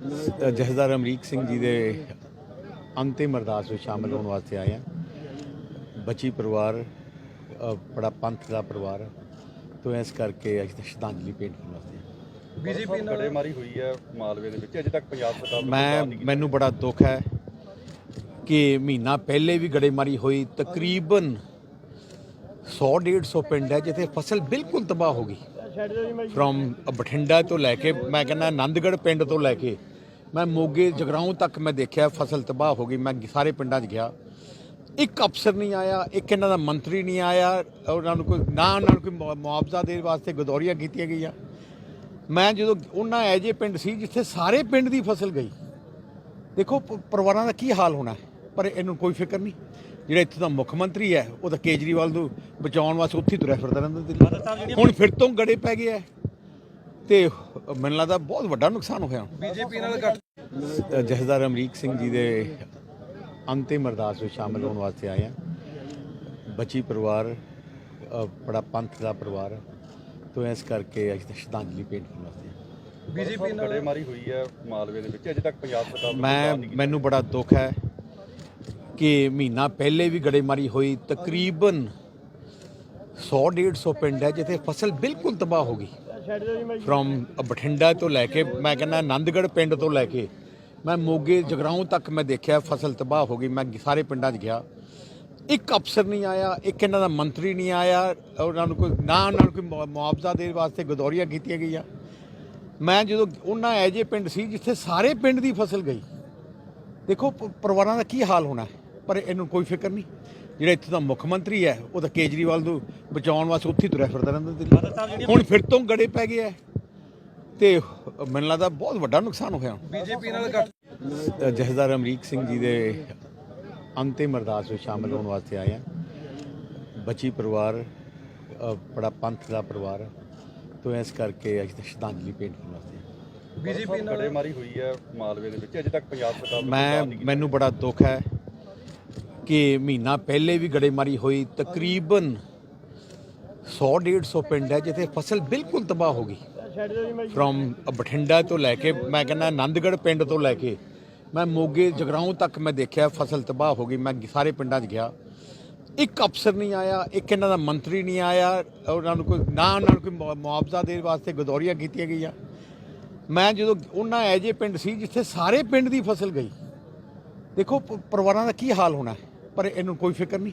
ਜਥੇਦਾਰ ਅਮਰੀਕ ਸਿੰਘ ਜੀ ਦੇ ਅੰਤਿਮ ਅਰਦਾਸ ਵਿੱਚ ਸ਼ਾਮਲ ਹੋਣ ਵਾਸਤੇ ਆਏ ਹਾਂ ਬੱਚੀ ਪਰਿਵਾਰ ਬੜਾ ਪੰਥ ਦਾ ਪਰਿਵਾਰ ਤੋਂ ਇਸ ਕਰਕੇ ਅੱਜ ਸ਼ਰਧਾਂਜਲੀ ਭੇਂਟ ਕਰਨ ਵਾਸਤੇ। ਬੀਜੇਪੀ ਨਾਲ ਗੜੇਮਾਰੀ ਹੋਈ ਹੈ ਮਾਲਵੇ ਦੇ ਵਿੱਚ ਅਜੇ ਤੱਕ ਪੰਜਾਬ ਸਰਕਾਰ ਮੈਂ। ਮੈਨੂੰ ਬੜਾ ਦੁੱਖ ਹੈ ਕਿ ਮਹੀਨਾ ਪਹਿਲੇ ਵੀ ਗੜੇਮਾਰੀ ਹੋਈ ਤਕਰੀਬਨ 100 150 ਪਿੰਡ ਹੈ ਜਿੱਥੇ ਫਸਲ ਬਿਲਕੁਲ ਤਬਾਹ ਹੋ ਗਈ ਫਰੋਮ ਬਠਿੰਡਾ ਤੋਂ ਲੈ ਕੇ ਮੈਂ ਕਹਿੰਦਾ ਆਨੰਦਗੜ੍ਹ ਪਿੰਡ ਤੋਂ ਲੈ ਕੇ ਮੈਂ ਮੋਗੇ ਜਗਰਾਉਂ ਤੱਕ ਮੈਂ ਦੇਖਿਆ ਫਸਲ ਤਬਾਹ ਹੋ ਗਈ ਮੈਂ ਸਾਰੇ ਪਿੰਡਾਂ 'ਚ ਗਿਆ। ਇੱਕ ਅਫਸਰ ਨਹੀਂ ਆਇਆ ਇੱਕ ਇਹਨਾਂ ਦਾ ਮੰਤਰੀ ਨਹੀਂ ਆਇਆ ਉਹਨਾਂ ਨੂੰ ਕੋਈ ਨਾ ਉਹਨਾਂ ਨੂੰ ਕੋਈ ਮੁਆ- ਮੁਆਵਜ਼ਾ ਦੇਣ ਵਾਸਤੇ ਗਦੌਰੀਆਂ ਕੀਤੀਆਂ ਗਈਆਂ। ਮੈਂ ਜਦੋਂ ਉਹਨਾਂ ਜਿਹੇ ਪਿੰਡ ਸੀ ਜਿੱਥੇ ਸਾਰੇ ਪਿੰਡ ਦੀ ਫਸਲ ਗਈ। ਦੇਖੋ ਪਰਿਵਾਰਾਂ ਦਾ ਕੀ ਹਾਲ ਹੋਣਾ ਪਰ ਇਹਨੂੰ ਕੋਈ ਫਿਕਰ ਨਹੀਂ। ਜਿਹੜਾ ਇੱਥੇ ਦਾ ਮੁੱਖ ਮੰਤਰੀ ਹੈ ਉਹ ਤਾਂ ਕੇਜਰੀਵਾਲ ਨੂੰ ਬਚਾਉਣ ਵਾਸਤੇ ਉੱਥੇ ਤੁਰਿਆ ਫਿਰਦਾ ਰਹਿੰਦਾ। ਹੁਣ ਫਿਰ ਤੋਂ ਗੜੇ ਪੈ ਗਏ ਹੈ। ਤੇ ਮੈਨੂੰ ਲੱਗਦਾ ਬਹੁਤ ਵੱਡਾ ਨੁਕਸਾਨ ਹੋਇਆ ਬੀਜੇਪੀ ਨਾਲ ਗੱਠ ਅ, ਜਥੇਦਾਰ ਅਮਰੀਕ ਸਿੰਘ ਜੀ ਦੇ ਅੰਤਿਮ ਅਰਦਾਸ ਵਿੱਚ ਸ਼ਾਮਲ ਹੋਣ ਵਾਸਤੇ ਆਏ ਹਾਂ ਬੱਚੀ ਪਰਿਵਾਰ ਬੜਾ ਪੰਥ ਦਾ ਪਰਿਵਾਰ ਤੋਂ ਇਸ ਕਰਕੇ ਅੱਜ ਸ਼ਰਧਾਂਜਲੀ ਭੇਂਟ ਕਰਨ ਵਾਸਤੇ। ਬੀਜੇਪੀ ਨਾਲ ਗੜੇਮਾਰੀ ਹੋਈ ਹੈ ਮਾਲਵੇ ਦੇ ਵਿੱਚ ਅਜੇ ਤੱਕ ਪੰਜਾਬ ਸਰਕਾਰ ਮੈਂ। ਮੈਨੂੰ ਬੜਾ ਦੁੱਖ ਹੈ ਕਿ ਮਹੀਨਾ ਪਹਿਲੇ ਵੀ ਗੜੇਮਾਰੀ ਹੋਈ ਤਕਰੀਬਨ 100 150 ਪਿੰਡ ਹੈ ਜਿੱਥੇ ਫਸਲ ਬਿਲਕੁਲ ਤਬਾਹ ਹੋ ਗਈ। ਫਰੋਮ ਬਠਿੰਡਾ ਤੋਂ ਲੈ ਕੇ, ਮੈਂ ਕਹਿੰਦਾ ਆਨੰਦਗੜ੍ਹ ਪਿੰਡ ਤੋਂ ਲੈ ਕੇ, ਮੈਂ ਮੋਗੇ ਜਗਰਾਉਂ ਤੱਕ ਮੈਂ ਦੇਖਿਆ ਫਸਲ ਤਬਾਹ ਹੋ ਗਈ, ਮੈਂ ਸਾਰੇ ਪਿੰਡਾਂ 'ਚ ਗਿਆ। ਇੱਕ ਅਫਸਰ ਨਹੀਂ ਆਇਆ, ਇੱਕ ਇਹਨਾਂ ਦਾ ਮੰਤਰੀ ਨਹੀਂ ਆਇਆ, ਉਹਨਾਂ ਨੂੰ ਕੋਈ, ਨਾ ਉਹਨਾਂ ਨੂੰ ਕੋਈ ਮੁਆਵਜ਼ਾ ਦੇਣ ਵਾਸਤੇ ਗਦੌਰੀਆਂ ਕੀਤੀਆਂ ਗਈਆਂ। ਮੈਂ ਜਦੋਂ ਉਹਨਾਂ ਇਹੋ ਜਿਹੇ ਪਿੰਡ ਸੀ ਜਿੱਥੇ ਸਾਰੇ ਪਿੰਡ ਦੀ ਫਸਲ ਗਈ, ਦੇਖੋ ਪਰਿਵਾਰਾਂ ਦਾ ਕੀ ਹਾਲ ਹੋਣਾ ਹੈ? ਪਰ ਇਹਨੂੰ ਕੋਈ ਫਿਕਰ ਨਹੀਂ। ਜਿਹੜਾ ਇੱਥੇ ਦਾ ਮੁੱਖ ਮੰਤਰੀ ਹੈ ਉਹ ਤਾਂ ਕੇਜਰੀਵਾਲ ਨੂੰ ਬਚਾਉਣ ਵਾਸਤੇ ਉੱਥੇ ਤੁਰਿਆ ਫਿਰਦਾ ਰਹਿੰਦਾ ਦਿੱਲੀ। ਹੁਣ ਫਿਰ ਤੋਂ ਗੜੇ ਪੈ ਗਏ ਹੈ ਤੇ ਮੈਨੂੰ ਲੱਗਦਾ ਬਹੁਤ ਵੱਡਾ ਨੁਕਸਾਨ ਹੋਇਆ। ਬੀਜੇਪੀ ਨਾਲ ਗੱਠ ਅ, ਜਥੇਦਾਰ ਅਮਰੀਕ ਸਿੰਘ ਜੀ ਦੇ ਅੰਤਿਮ ਅਰਦਾਸ ਵਿੱਚ ਸ਼ਾਮਲ ਹੋਣ ਵਾਸਤੇ ਆਏ ਹਾਂ। ਬੱਚੀ ਪਰਿਵਾਰ ਬੜਾ ਪੰਥ ਦਾ ਪਰਿਵਾਰ ਤੋਂ ਇਸ ਕਰਕੇ ਅੱਜ ਸ਼ਰਧਾਂਜਲੀ ਭੇਂਟ ਕਰਨ ਵਾਸਤੇ। ਬੀਜੇਪੀ ਨਾਲ ਗੜੇਮਾਰੀ ਹੋਈ ਹੈ ਮਾਲਵੇ ਦੇ ਵਿੱਚ। ਅਜੇ ਤੱਕ ਪੰਜਾਬ ਸਰਕਾਰ ਮੈਂ। ਮੈਨੂੰ ਬੜਾ ਦੁੱਖ ਹੈ ਕਿ ਮਹੀਨਾ ਪਹਿਲੇ ਵੀ ਗੜੇਮਾਰੀ ਹੋਈ, ਤਕਰੀਬਨ 100 150 ਪਿੰਡ ਹੈ ਜਿੱਥੇ ਫਸਲ ਬਿਲਕੁਲ ਤਬਾਹ ਹੋ ਗਈ। ਫਰੋਮ ਬਠਿੰਡਾ ਤੋਂ ਲੈ ਕੇ, ਮੈਂ ਕਹਿੰਦਾ ਆਨੰਦਗੜ੍ਹ ਪਿੰਡ ਤੋਂ ਲੈ ਕੇ, ਮੈਂ ਮੋਗੇ ਜਗਰਾਉਂ ਤੱਕ ਮੈਂ ਦੇਖਿਆ ਫਸਲ ਤਬਾਹ ਹੋ ਗਈ, ਮੈਂ ਸਾਰੇ ਪਿੰਡਾਂ 'ਚ ਗਿਆ। ਇੱਕ ਅਫਸਰ ਨਹੀਂ ਆਇਆ, ਇੱਕ ਇਹਨਾਂ ਦਾ ਮੰਤਰੀ ਨਹੀਂ ਆਇਆ, ਉਹਨਾਂ ਨੂੰ ਕੋਈ ਨਾ ਉਹਨਾਂ ਨੂੰ ਕੋਈ ਮੁਆਵਜ਼ਾ ਦੇਣ ਵਾਸਤੇ ਗਦੌਰੀਆਂ ਕੀਤੀਆਂ ਗਈਆਂ। ਮੈਂ ਜਦੋਂ ਉਹਨਾਂ ਇਹੋ ਜਿਹੇ ਪਿੰਡ ਸੀ ਜਿੱਥੇ ਸਾਰੇ ਪਿੰਡ ਦੀ ਫਸਲ ਗਈ, ਦੇਖੋ ਪਰਿਵਾਰਾਂ ਦਾ ਕੀ ਹਾਲ ਹੋਣਾ ਹੈ? ਪਰ ਇਹਨੂੰ ਕੋਈ ਫਿਕਰ ਨਹੀਂ।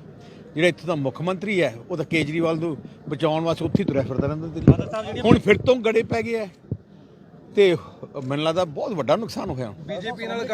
ਜਿਹੜਾ ਇੱਥੇ ਦਾ ਮੁੱਖ ਮੰਤਰੀ ਹੈ ਉਹ ਤਾਂ ਕੇਜਰੀਵਾਲ ਨੂੰ ਬਚਾਉਣ ਵਾਸਤੇ ਉੱਥੇ ਤੁਰਿਆ ਫਿਰਦਾ ਰਹਿੰਦਾ ਦਿੱਲੀ। ਹੁਣ ਫਿਰ ਤੋਂ ਗੜੇ ਪੈ ਗਏ ਤੇ ਮੈਨੂੰ ਲੱਗਦਾ ਬਹੁਤ ਵੱਡਾ ਨੁਕਸਾਨ ਹੋਇਆ। ਬੀਜੇਪੀ ਨਾਲ